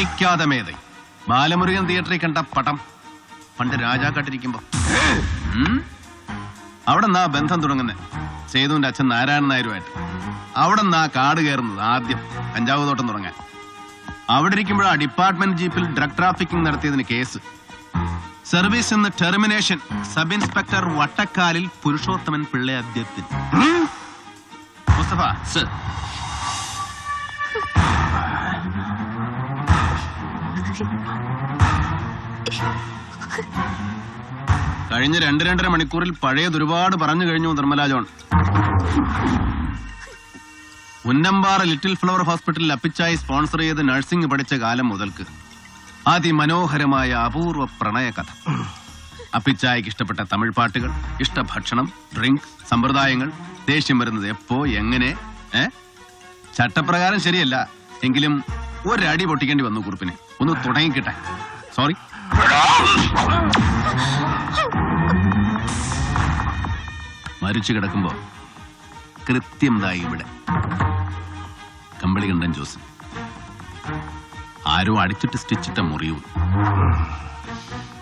പഠിക്കാതെ മേதை ബാലമുരുകൻ തിയേറ്ററിൽ കണ്ട പടം പണ്ട് രാജാക്കാട്ടിരിക്കുമ്പോ? അവിടെ നിന്നാ ബന്ധം തുടങ്ങുന്നത് സേതുവിന്റെ അച്ഛൻ നാരായണൻ നായരുമായിട്ട്. അവിടെ നിന്നാ കാട് കയറുന്നത് ആദ്യം കഞ്ചാവ് തോട്ടം തുടങ്ങാൻ. അവിടെ ഇരിക്കുമ്പോഴാ ഡിപ്പാർട്ട്മെന്റ് ജീപ്പിൽ ഡ്രഗ് ട്രാഫിക്കിംഗ് നടത്തിയതിന് കേസ്. സർവീസ് എന്ന് termination sub inspector Vattakkalil Purushothaman Pillai അധ്യക്ഷൻ. മുസ്തഫ സർ. കഴിഞ്ഞ രണ്ട് രണ്ടര മണിക്കൂറിൽ പഴയത് ഒരുപാട് പറഞ്ഞു കഴിഞ്ഞു Nirmala John. Unnampara little flower ഹോസ്പിറ്റലിൽ അപ്പിച്ചായി സ്പോൺസർ ചെയ്ത് നഴ്സിംഗ് പഠിച്ച കാലം മുതൽക്ക്. അതിമനോഹരമായ അപൂർവ പ്രണയ കഥ അപ്പിച്ചായിക്ക് ഇഷ്ടപ്പെട്ട തമിഴ് പാട്ടുകൾ ഇഷ്ട ഭക്ഷണം ഡ്രിങ്ക് സമ്പ്രദായങ്ങൾ ദേഷ്യം വരുന്നത് എപ്പോ എങ്ങനെ ചട്ടപ്രകാരം ശരിയല്ല എങ്കിലും ഒരടി പൊട്ടിക്കേണ്ടി വന്നു കുറിപ്പിന്. ഒന്ന് തുടങ്ങിക്കിട്ടെ. സോറി മരിച്ചു കിടക്കുമ്പോ കൃത്യം ദാ ഇവിടെ. കമ്പളികണ്ഠൻ ജോസ്. ആരോ അടിച്ചിട്ട് സ്റ്റിച്ചിട്ട മുറിവും.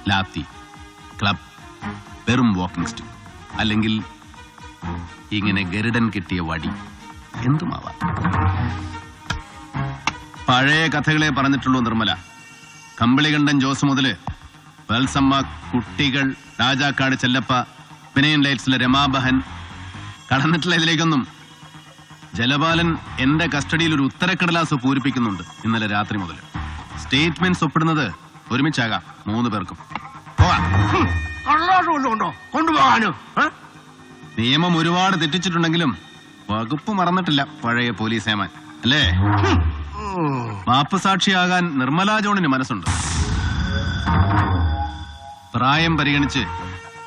ലാത്തി ക്ലബ് വെറും വാക്കിംഗ് സ്റ്റിക്ക് അല്ലെങ്കിൽ ഇങ്ങനെ ഗരുഡൻ കിട്ടിയ വടി. എന്തുമാവാം? പഴയ കഥകളെ പറഞ്ഞിട്ടുള്ളൂ നിർമ്മല. കമ്പിളികണ്ഠൻ ജോസ് മുതൽ വത്സമ്മ കുട്ടികൾ രാജാക്കാട് ചെല്ലപ്പ വിനയൻ ലൈറ്റ്സിലെ രമാബഹൻ. കടന്നിട്ടുള്ള ഇതിലേക്കൊന്നും ജലപാലൻ എന്റെ കസ്റ്റഡിയിൽ ഒരു ഉത്തരക്കടലാസ് പൂരിപ്പിക്കുന്നുണ്ട് ഇന്നലെ രാത്രി മുതൽ സ്റ്റേറ്റ്മെന്റ്സ് ഒപ്പിടുന്നത് ഒരുമിച്ചാകാം മൂന്ന് പേർക്കും. പോവാം. കൊണ്ടുപോകാനോ? നിയമം ഒരുപാട് തെറ്റിച്ചിട്ടുണ്ടെങ്കിലും വകുപ്പ് മറന്നിട്ടില്ല പഴയ പോലീസ് ഏമാൻ. അല്ലേ. മാപ്പ് സാക്ഷിയാകാൻ നിർമ്മലാ ജോണിന് മനസ്സുണ്ട്. പ്രായം പരിഗണിച്ച്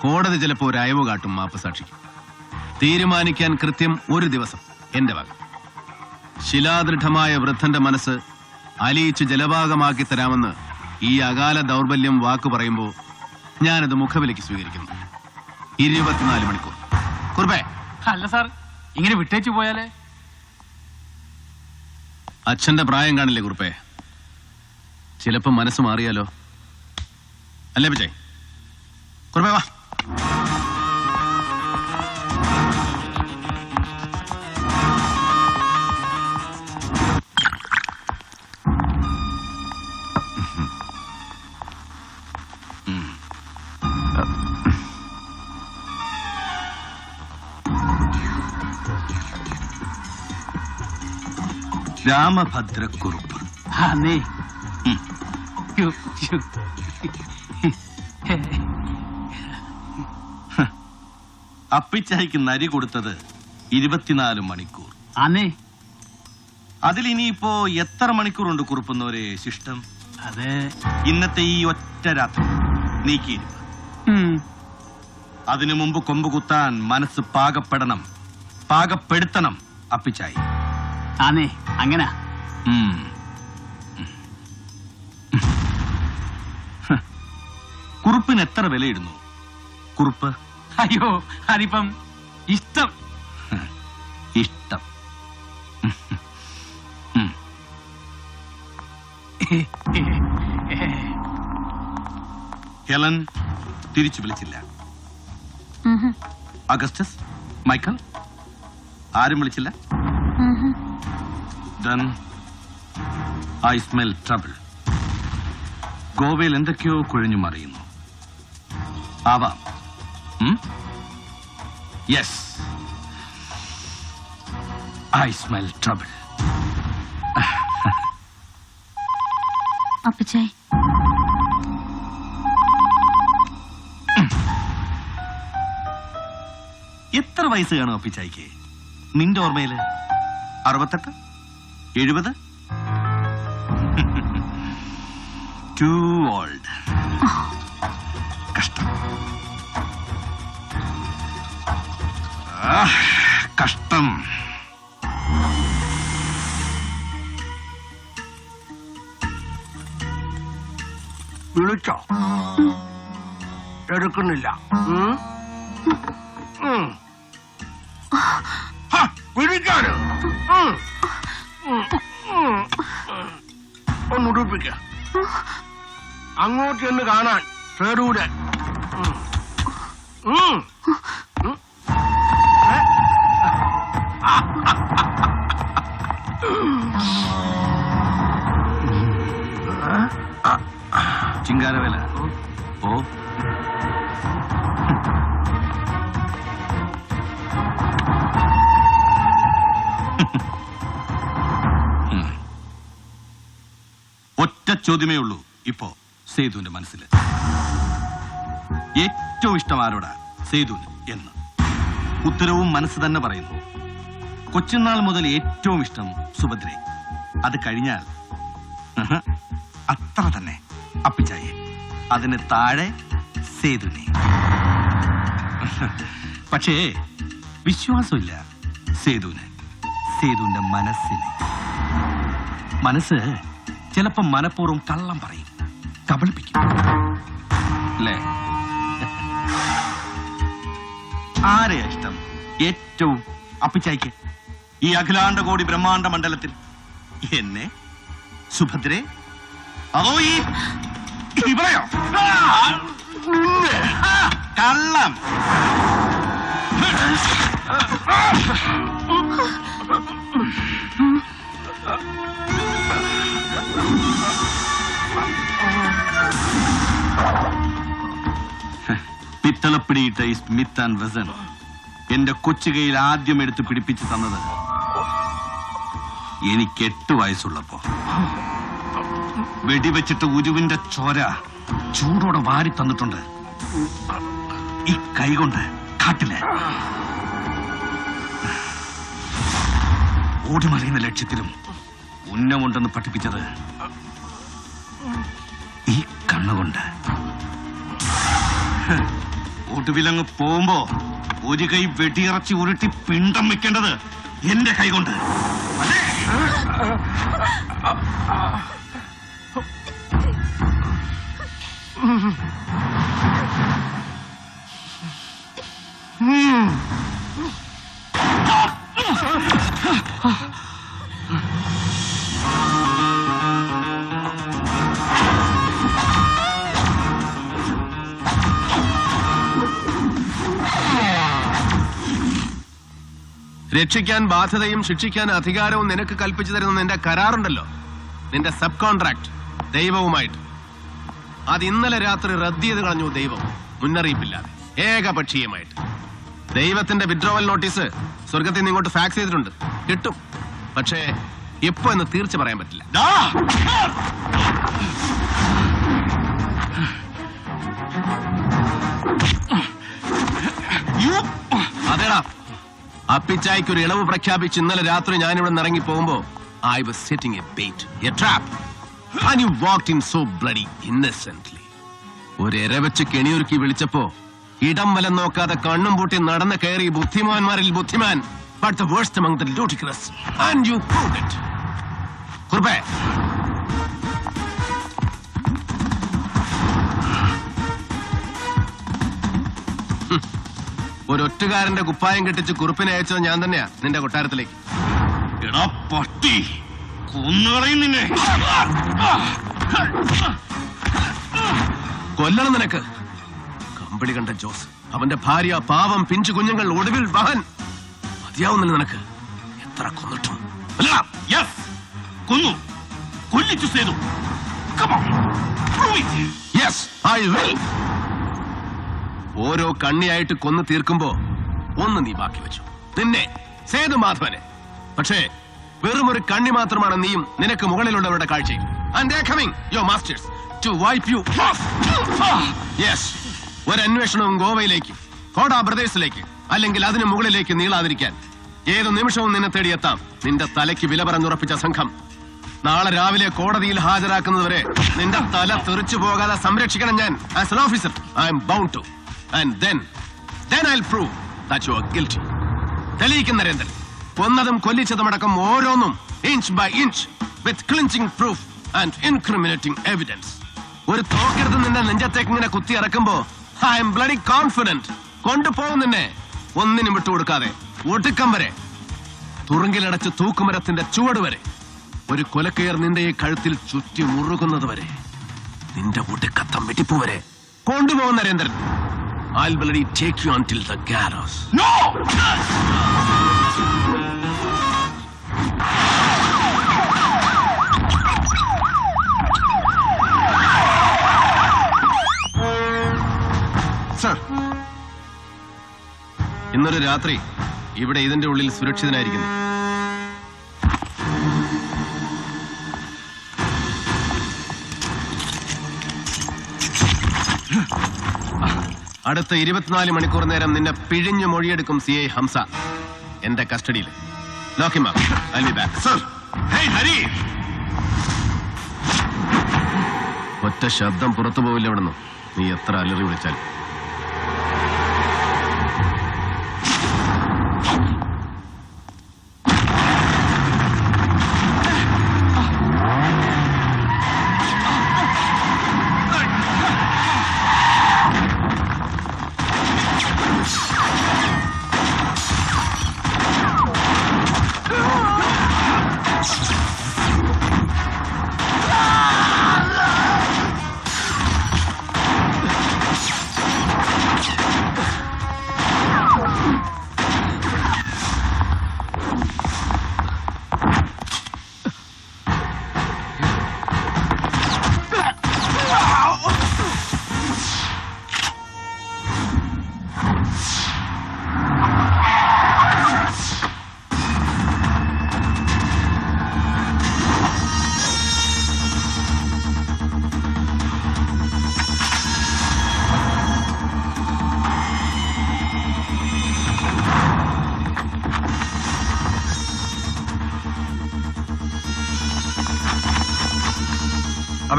കോടതി ചിലപ്പോ ഒരു അയവ് കാട്ടും മാപ്പ് സാക്ഷിക്ക് തീരുമാനിക്കാൻ കൃത്യം ഒരു ദിവസം എന്റെ വക. ശിലാദൃഢമായ വൃദ്ധന്റെ മനസ്സ് അലിയിച്ച് ജലഭാഗമാക്കി തരാമെന്ന് ഈ അകാല ദൗർബല്യം വാക്ക് പറയുമ്പോ ഞാനത് മുഖവിലേക്ക് സ്വീകരിക്കുന്നു. ഇരുപത്തിനാല് മണിക്കൂർ. കുർബേ. അല്ല സാർ ഇങ്ങനെ വിട്ടേച്ചു പോയാലേ? അച്ഛന്റെ പ്രായം കാണില്ലേ കുറുപ്പേ? ചിലപ്പോ മനസ്സ് മാറിയാലോ? അല്ലേ പിച്ചേ കുറുപ്പേ വാ. രാമഭദ്രക്കുറുപ്പ് അന്നേ. അപ്പിച്ചായിക്ക് നരി കൊടുത്തത് ഇരുപത്തിനാല് മണിക്കൂർ. അന്നേ അതിലിനിയിപ്പോ എത്ര മണിക്കൂറുണ്ട് കുറുപ്പുന്നവരെ ശിഷ്ടം? അതെ. ഇന്നത്തെ ഈ ഒറ്റ രാത്രി നീക്കിയിരുന്നു. അതിനു മുമ്പ് കൊമ്പ് കുത്താൻ മനസ്സ് പാകപ്പെടണം. പാകപ്പെടുത്തണം അപ്പിച്ചായി. അന്നേ അങ്ങനെ. കുറുപ്പിന് എത്ര വിലയിടുന്നു? കുറുപ്പ്? അയ്യോ അതിപ്പം ഇഷ്ടം. ഇഷ്ടം. ഹെലൻ തിരിച്ചു വിളിച്ചില്ല. അഗസ്റ്റസ് മൈക്കൽ ആരും വിളിച്ചില്ല? Then I smell trouble. ഗോവയിൽ എന്തൊക്കെയോ കുഴഞ്ഞു മറിയുന്നു. ആവാം. Yes. I smell trouble. Appachai എത്ര വയസ്സ് കാണും അപ്പിച്ചായിക്ക്? നിന്റെ ഓർമ്മയിൽ? അറുപത്തെട്ട്? എഴുപത്? ടു ഓൾഡ് കഷ്ടം. കഷ്ടം. വിളിച്ചോ? എടുക്കുന്നില്ല. വിളിക്കാനോ. ഉം. അങ്ങോട്ട് എന്ന് കാണാൻ സേടൂടെ ഒറ്റ ചോദ്യമേ ഉള്ളൂ ഇപ്പോ സേതുവിന്റെ മനസ്സിൽ ഏറ്റവും ഇഷ്ടം ആരോടാ? എന്ന്. ഉത്തരവും മനസ്സ് തന്നെ പറയുന്നു. കൊച്ചുനാൾ മുതൽ ഏറ്റവും ഇഷ്ടം സുഭദ്രയെ. അത് കഴിഞ്ഞാൽ അത്ര തന്നെ അപ്പിച്ചായെ. അതിന് താഴെ സേതുവിനെ. പക്ഷേ വിശ്വാസമില്ല സേതുവിന്. സേതുവിന്റെ മനസ്സിന്. മനസ്സ് ചിലപ്പോ മനഃപൂർവം കള്ളം പറയും. കബളിപ്പിക്കും. അല്ലേ? ആരെയാ ഇഷ്ടം? ഏറ്റവും അപ്പിച്ചായിക്ക്. ഈ അഖിലാണ്ട കോടി ബ്രഹ്മാണ്ട മണ്ഡലത്തിൽ. എന്നെ? സുഭദ്രെ? അതോ ഈ നിന്നെ. കള്ളം. പിത്തളപ്പിടിയിട്ട ഈ സ്മിത്ത് ആൻഡ് വെസൺ എന്റെ കൊച്ചുകയിൽ ആദ്യം എടുത്ത് പിടിപ്പിച്ചു തന്നത് എനിക്ക് എട്ട് വയസ്സുള്ളപ്പോ. വെടിവെച്ചിട്ട് ഉരുവിന്റെ ചോര ചൂടോടെ വാരി തന്നിട്ടുണ്ട്. ഈ കൈകൊണ്ട് കാട്ടിൽ. ഓടിമറിയുന്ന ലക്ഷ്യത്തിലും ഉന്നമുണ്ടെന്ന് പഠിപ്പിച്ചത് ഈ കണ്ണുകൊണ്ട്. ഒടുവിലങ്ങ് പോകുമ്പോ ഒരു കൈ വെടിയിറച്ചി ഉരുട്ടി പിണ്ടം വെക്കേണ്ടത് എന്റെ കൈകൊണ്ട് അതെ. രക്ഷിക്കാൻ ബാധ്യതയും ശിക്ഷിക്കാൻ അധികാരവും നിനക്ക് കൽപ്പിച്ചു തരുന്ന നിന്റെ കരാറുണ്ടല്ലോ. നിന്റെ സബ് കോൺട്രാക്ട് ദൈവവുമായിട്ട്. അത് ഇന്നലെ രാത്രി റദ്ദ് ചെയ്ത് കളഞ്ഞു ദൈവം. മുന്നറിയിപ്പില്ലാതെ. ഏകപക്ഷീയമായിട്ട്. ദൈവത്തിന്റെ വിഡ്രോവൽ നോട്ടീസ് സ്വർഗത്തിൽ നിന്ന് ഇങ്ങോട്ട് ഫാക്സ് ചെയ്തിട്ടുണ്ട്. കിട്ടും. പക്ഷേ എപ്പോ എന്ന് തീർച്ച പറയാൻ പറ്റില്ല. അപ്പിച്ചായ്ക്ക് ഒരു ഇളവ് പ്രഖ്യാപിച്ച് ഇന്നലെ രാത്രി ഞാൻ ഇവിടെ ഇറങ്ങി പോകുമ്പോ I was setting a bait a trap and you walked in so bloody innocently ഒരു എര വെച്ച് കെണിയൊരുക്കി വിളിച്ചപ്പോ ഇടം വലം നോക്കാതെ കണ്ണും പൂട്ടി നടന്ന് കയറി ബുദ്ധിമാന്മാരിൽ ബുദ്ധിമാൻ but the worst among the ludicrous. And you proved it. കുറുപ്പേ ഒരൊറ്റുകാരന്റെ കുപ്പായം കെട്ടിച്ച് കുറുപ്പിനെ അയച്ചത് ഞാൻ തന്നെയാ. നിന്റെ കൊട്ടാരത്തിലേക്ക്. എടാ പട്ടി കൊന്നുകളയും നിന്നെ. കൊല്ലണം നിനക്ക്. കമ്പിളി കണ്ട ജോസ് അവന്റെ ഭാര്യ പാവം പിഞ്ചു കുഞ്ഞുങ്ങൾ ഒടുവിൽ വഹൻ മതിയാവുന്നില്ല നിനക്ക്. എത്ര കൊന്നിട്ടും? യെസ് കൊന്നു. കൊല്ലിച്ചു ചെയ്തു Come on, prove it. ഓരോ കണ്ണിയായിട്ട് കൊന്നു തീർക്കുമ്പോ ഒന്ന് നീ ബാക്കി വെച്ചു. നിന്നെ സേതു മാധവനെ പക്ഷേ വെറും ഒരു കണ്ണി മാത്രമാണ് നീയും നിനക്ക് മുകളിലുള്ളവരുടെ കാഴ്ചയും. And coming your masters to wipe you yes ഗോവയിലേക്ക് കോടാ ബ്രദേഴ്സിലേക്ക് അല്ലെങ്കിൽ അതിന് മുകളിലേക്ക് നീളാതിരിക്കാൻ. ഏത് നിമിഷവും നിന്നെ തേടിയെത്താം. നിന്റെ തലയ്ക്ക് വില പറഞ്ഞുറപ്പിച്ച സംഘം. നാളെ രാവിലെ കോടതിയിൽ ഹാജരാക്കുന്നതുവരെ നിന്റെ തല തെറിച്ചു പോകാതെ സംരക്ഷിക്കണം ഞാൻ. As an officer I am bound to and then then I prove that you are guilty തെളിയിക്കും നരേന്ദ്രൻ. കൊന്നതും കൊല്ലിച്ചതുമടക്കം ഓരോന്നും inch by inch with clinching proof and incriminating evidence ഒരു തോക്കെടുത്ത് നിന്റെ നെഞ്ചത്തേക്ക് ഇങ്ങനെ കുത്തി ഇറക്കുമ്പോ ഐ എം ബ്ലഡി കോൺഫിഡന്റ് കൊണ്ടുപോകും നിന്നെ. ഒന്നിനും വിട്ടുകൊടുക്കാതെ. ഒടുക്കം വരെ. തുറുങ്കിലടച്ച് തൂക്കുമരത്തിന്റെ ചുവട് വരെ. ഒരു കൊലക്കയർ നിന്റെ ഈ കഴുത്തിൽ ചുറ്റി മുറുകുന്നത് വരെ. നിന്റെ ഒടുക്കത്തം വെട്ടിപ്പ് വരെ. കൊണ്ടുപോകും Narendran. I'll bloody take you until the gallows. No sir ഇന്നൊരു രാത്രി ഇവിടെ ഇതിന്റെ ഉള്ളിൽ സുരക്ഷിതനായിരിക്കുന്നു. അടുത്ത ഇരുപത്തിനാല് മണിക്കൂർ നേരം നിന്നെ പിഴിഞ്ഞു മൊഴിയെടുക്കും സി ഐ ഹംസ. എന്റെ കസ്റ്റഡിയിൽ. ഒറ്റ ശബ്ദം പുറത്തു പോവില്ല ഇവിടുന്ന് നീ എത്ര അലറി വിളിച്ചാൽ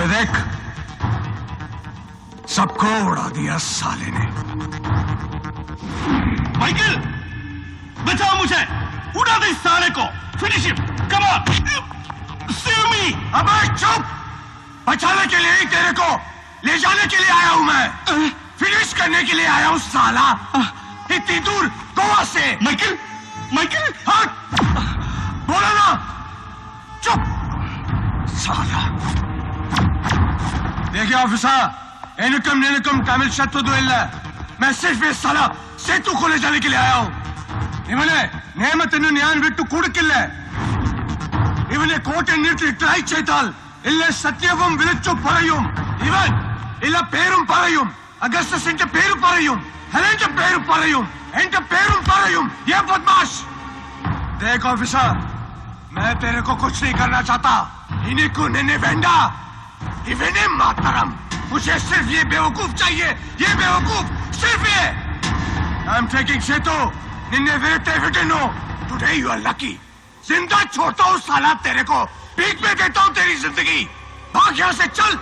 अबे देख सबको उड़ा दिया साले ने। माइकल बचाओ मुझे। उड़ा दे साले को। Finish him come on save me अबे चुप। बचाने के लिए ही तेरे को ले जाने के लिए आया हूँ मैं। फिनिश करने के लिए आया हूँ साला। इतनी दूर गोवा से। Michael Michael. हाँ। बोलो ना। चुप। साला। देखिए ऑफिसर एनुकम नेनुकम तमिल शत्रु दुएल्ला मैं सिर्फ इस साला सेतु को ले जाने के लिए आया हूं ഇവനെ നിയമത്തിന് ഞാൻ വിട്ടു കൊടുക്കില്ല ഇവനെ കോട്ടന്നിട്ട് ട്രൈ ചെയ്താൽ ഇല്ല സത്യവും വിളിച്ചു പറയും ഇവൻ ഇല്ല പേരും പറയും അഗസ്റ്റസിന്റെ പേര് പറയും ഹെലന്റെ പേര് പറയും എന്റെ പേരും പറയും ये बदमाश देख ऑफिसर मैं तेरे को कुछ नहीं करना चाहता इन्हीं को निन्ने वेंडा इवने मातरम मुझे सिर्फ़ ये बेवकूफ़ चाहिए ये बेवकूफ़ सिर्फ़ ये। आई एम टेकिंग सेतु निन्ने वेटे नो। टुडे यू आर लकी ज़िंदा छोड़ता हूँ साला तेरे को। भीख में देता हूँ तेरी ज़िंदगी। भाग यहाँ से चल।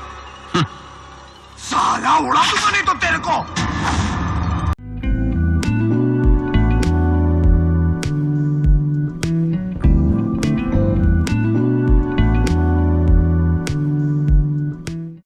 साला उड़ा दूँगा नहीं तो तेरे को।